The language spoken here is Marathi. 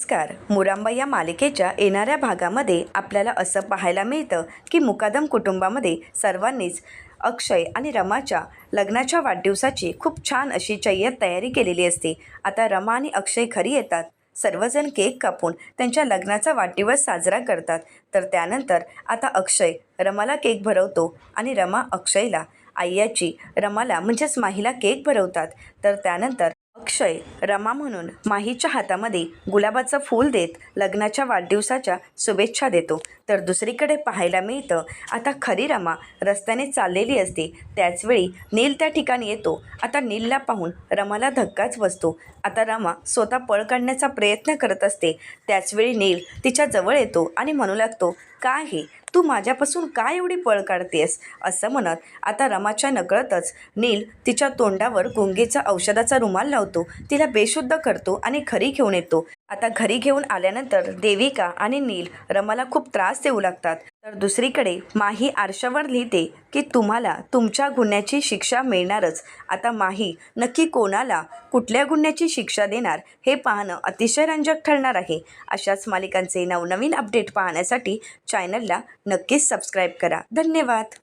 नमस्कार. मुरांबा या मालिकेच्या येणाऱ्या भागामध्ये आपल्याला असं पाहायला मिळतं की मुकादम कुटुंबामध्ये सर्वांनीच अक्षय आणि रमाच्या लग्नाच्या वाढदिवसाची खूप छान अशी चय्यत तयारी केलेली असते. आता रमा आणि अक्षय घरी येतात. सर्वजण केक कापून त्यांच्या लग्नाचा वाढदिवस साजरा करतात. तर त्यानंतर आता अक्षय रमाला केक भरवतो आणि रमा अक्षयला आय्याची रमाला म्हणजेच माहीला केक भरवतात. तर त्यानंतर अक्षय रमा म्हणून माहीच्या हातामध्ये गुलाबाचं फूल देत लग्नाच्या वाढदिवसाच्या शुभेच्छा देतो. तर दुसरीकडे पाहायला मिळतं आता खरी रमा रस्त्याने चाललेली असते. त्याचवेळी नील त्या ठिकाणी येतो. आता नीलला पाहून रमाला धक्काच बसतो. आता रमा स्वतः पळ काढण्याचा प्रयत्न करत असते. त्याचवेळी नील तिच्या जवळ येतो आणि म्हणू लागतो काय हे तू माझ्यापासून काय एवढी पळ काढतेस? असं म्हणत आता रमाच्या नकळतच नील तिच्या तोंडावर गुंगीचा औषधाचा रुमाल लावतो. तिला बेशुद्ध करतो आणि खरी घेऊन येतो. आता घरी घेऊन आल्यानंतर देविका आणि नील रमाला खूप त्रास देऊ लागतात. तर दुसरीकडे माही आरशावर लिहिते की तुम्हाला तुमच्या गुन्ह्याची शिक्षा मिळणारच. आता माही नक्की कोणाला कुठल्या गुन्ह्याची शिक्षा देणार हे पाहणं अतिशय रंजक ठरणार आहे. अशाच मालिकांचे नवनवीन अपडेट पाहण्यासाठी चॅनलला नक्कीच सबस्क्राईब करा. धन्यवाद!